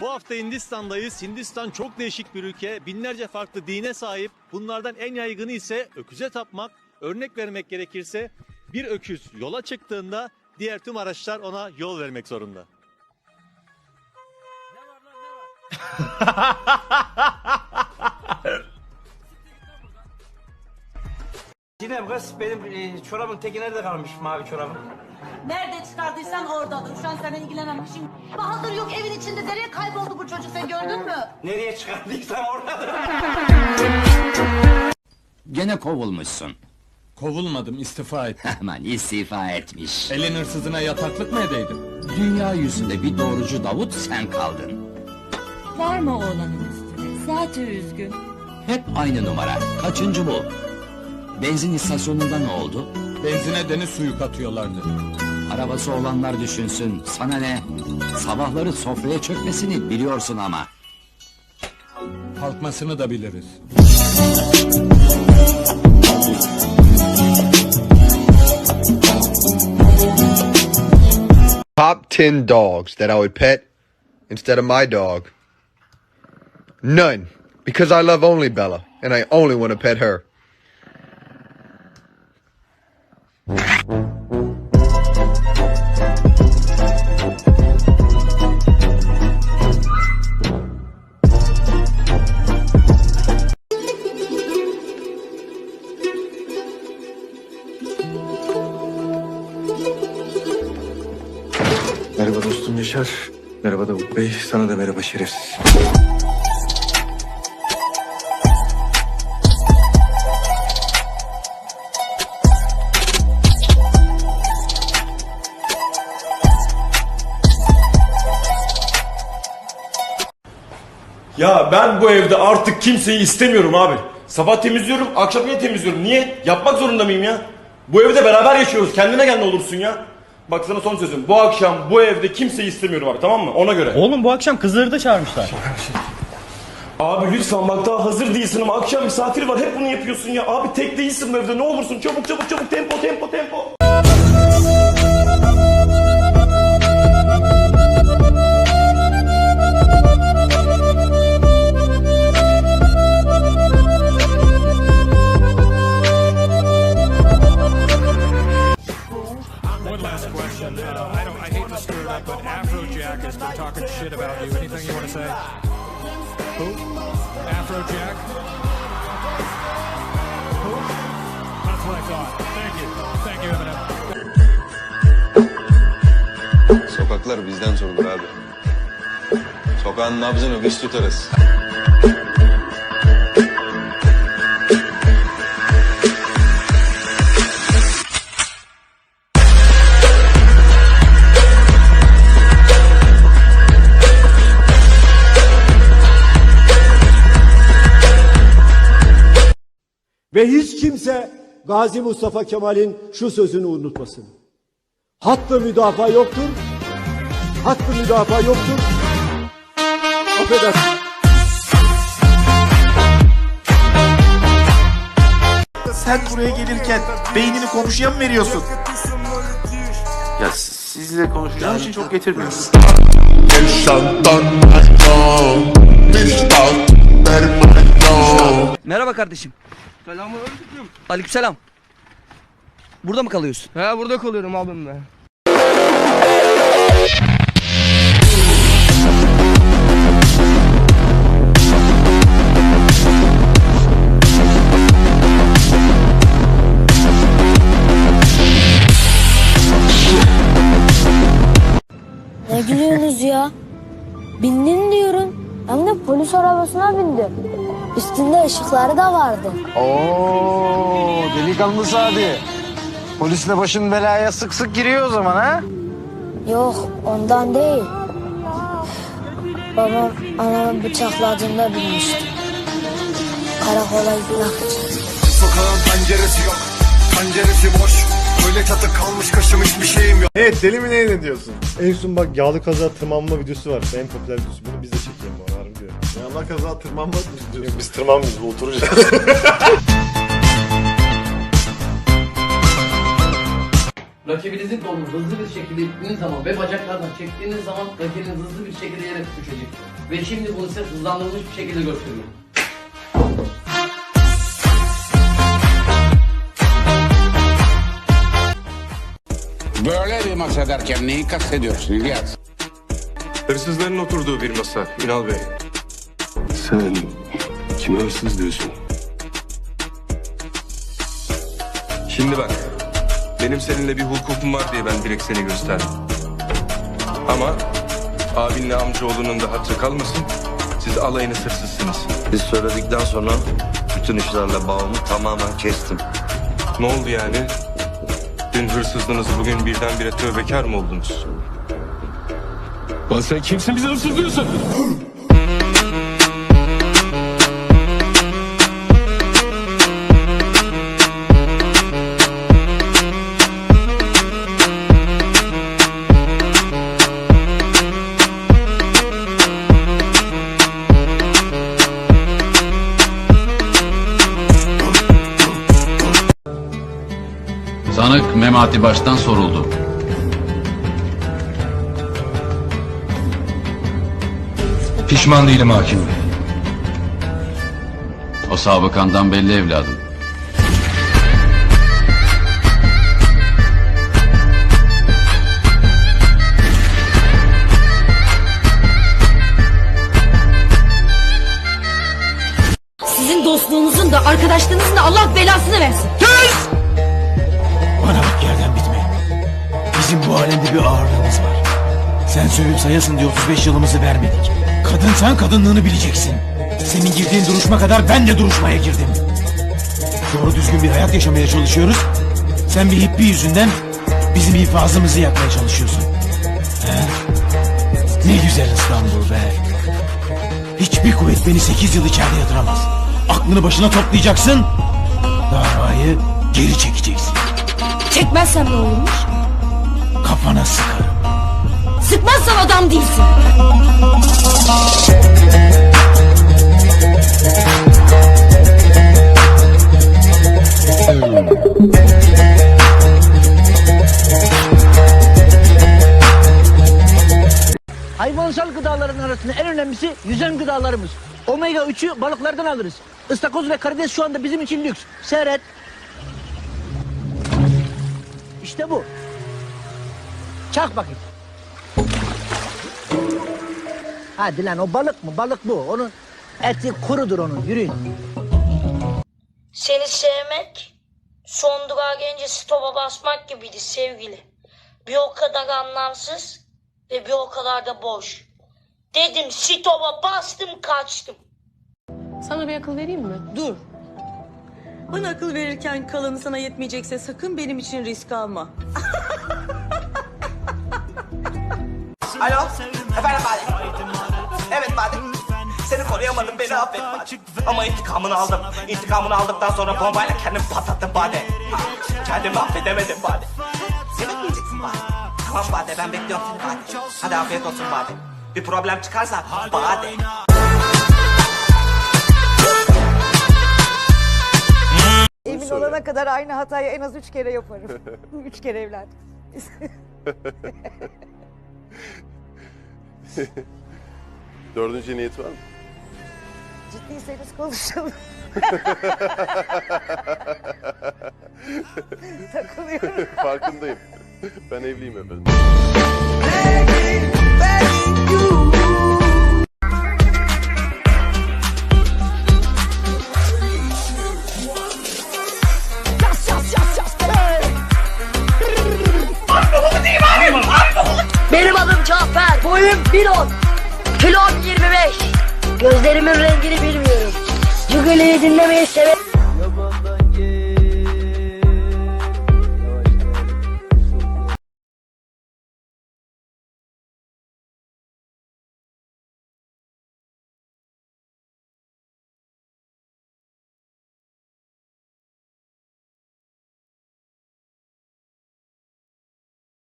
Bu hafta Hindistan'dayız. Hindistan çok değişik bir ülke. Binlerce farklı dine sahip. Bunlardan en yaygını ise öküze tapmak. Örnek vermek gerekirse bir öküz yola çıktığında diğer tüm araçlar ona yol vermek zorunda. Sinem kız benim e, çorabın teki nerede kalmış mavi çorabın? Nerede çıkardıysan oradadır. Şu an seninle ilgilenen bir şey. Bahadır yok evin içinde. Nereye kayboldu bu çocuk sen gördün mü? Nereye çıkardıysam oradadır. Gene kovulmuşsun. Kovulmadım, istifa ettim. Hemen istifa etmiş. Elin hırsızına yataklık mı edeydim? Dünya yüzünde bir doğrucu Davut sen kaldın. Var mı oğlanın üstüne? Zaten üzgün. Hep aynı numara. Kaçıncı bu? Benzin istasyonunda ne oldu? Benzine deniz suyu katıyorlardı. Arabası olanlar düşünsün. Sana ne? Sabahları sofraya çökmesini biliyorsun ama. Kalkmasını da biliriz. Top 10 dogs that I would pet instead of my dog. None. Because I love only Bella, and I only want to pet her. Yaşar. Merhaba Davut Bey. Sana da merhaba şerefsiz. Ya ben bu evde artık kimseyi istemiyorum abi. Sabah temizliyorum, akşam yine temizliyorum. Niye? Yapmak zorunda mıyım ya? Bu evde beraber yaşıyoruz. Kendine gel ne olursun ya. Bak sana son sözüm. Bu akşam bu evde kimseyi istemiyorum abi tamam mı? Ona göre. Oğlum bu akşam kızları da çağırmışlar. Abi lütfen bak daha hazır değilsin ama akşam misafir var. Hep bunu yapıyorsun ya. Abi tek değilsin bu evde. Ne olursun çabuk çabuk çabuk tempo tempo tempo. Afrojack has been talking shit about you. Anything you want to say? Who? Afrojack. Who? That's what I thought. Thank you. Thank you, Eminem. Sokaklar bizden sorulur abi. Sokağın nabzını biz tutarız. Ve hiç kimse Gazi Mustafa Kemal'in şu sözünü unutmasın. Hattı müdafaa yoktur. Hattı müdafaa yoktur. Affedersin. Sen buraya gelirken beynini komşuya mı veriyorsun? Ya sizle konuşacağım için çok getirmiyorum. Merhaba kardeşim. Selamünaleyküm. Aleykümselam. Burada mı kalıyorsun? He burada kalıyorum abim ben. Ne gülüyorsunuz ya? Bindin diyorum. Hem de polis arabasına bindim. Üstünde ışıkları da vardı. Oo delikanlı Sadi. Polisle başın belaya sık sık giriyor o zaman ha? Yok ondan değil. Babam anamı bıçakladığında bilmişti. Karakola bırakacağız. Sokağın penceresi yok. Penceresi boş. Böyle çatı kalmış kaşım hiçbir şeyim yok. Evet deli mi ne diyorsun? En son bak yağlı kaza tırmanma videosu var. En popüler videosu. Bunu biz de Yağla kaza tırmanmak mı istiyorsun? Biz tırmanmıyoruz oturacağız. Rakibinizin kolunu hızlı bir şekilde ittiğiniz zaman ve bacaklardan çektiğiniz zaman rakibiniz hızlı bir şekilde yere düşecek. Ve şimdi bunu size hızlandırılmış bir şekilde gösteriyorum. Böyle bir masa derken neyi kastediyorsun İlyas? Hırsızların oturduğu bir masa Ünal Bey. Sen kime hırsız diyorsun? Şimdi bak. Benim seninle bir hukukum var diye ben direkt seni gösterdim. Ama abinle amcaoğlunun da hatırı kalmasın. Siz alayınız hırsızsınız. Siz söyledikten sonra bütün işlerle bağımı tamamen kestim. Ne oldu yani? Dün hırsızdınız bugün birdenbire tövbekar mı oldunuz? Lan sen kimsin bize hırsız diyorsun? Sanık Memati Baş'tan soruldu. Pişman değilim hakim. O sabıkandan belli evladım. Sizin dostluğunuzun da arkadaşlığınızın da Allah belasını versin. Bana bir ağırlığımız var. Sen sövüp sayasın diye 35 yılımızı vermedik. Kadınsan kadınlığını bileceksin. Senin girdiğin duruşma kadar ben de duruşmaya girdim. Doğru düzgün bir hayat yaşamaya çalışıyoruz. Sen bir hippi yüzünden bizim infazımızı yakmaya çalışıyorsun. He? Ne güzel İstanbul be. Hiçbir kuvvet beni 8 yıl içeride yatıramaz. Aklını başına toplayacaksın. Davayı geri çekeceksin. Çekmezsem ne olurmuş? Kafana sıkarım. Sıkmazsan adam değilsin. Hayvansal gıdaların arasında en önemlisi yüzen gıdalarımız. Omega 3'ü balıklardan alırız. Istakoz ve karides şu anda bizim için lüks. Seyret. İşte bu. Çak bakayım. Hadi lan o balık mı? Balık bu. Onun eti kurudur onun. Yürüyün. Seni sevmek son durağa gelince stopa basmak gibiydi sevgili. Bir o kadar anlamsız ve bir o kadar da boş. Dedim stopa bastım kaçtım. Sana bir akıl vereyim mi? Dur. Bana akıl verirken kalanı sana yetmeyecekse sakın benim için risk alma. Alo. Efendim Bade. Evet Bade. Seni koruyamadım beni affet Bade. Ama intikamını aldım. İntikamını aldıktan sonra bombayla kendimi patlattım Bade. Kendimi affedemedim Bade. Yemek yiyeceksin Bade. Tamam Bade ben bekliyorum seni Bade. Hadi afiyet olsun Bade. Bir problem çıkarsa Bade. Emin olana kadar aynı hatayı en az üç kere yaparım. üç kere evlendim. Dördüncü niyet var mı? Ciddiyseniz konuşalım. Takılıyorum. Farkındayım. Ben evliyim efendim. Boyum 1.10. Kilom 25. Gözlerimin rengini bilmiyorum. Cügeleyi dinlemeyi severim.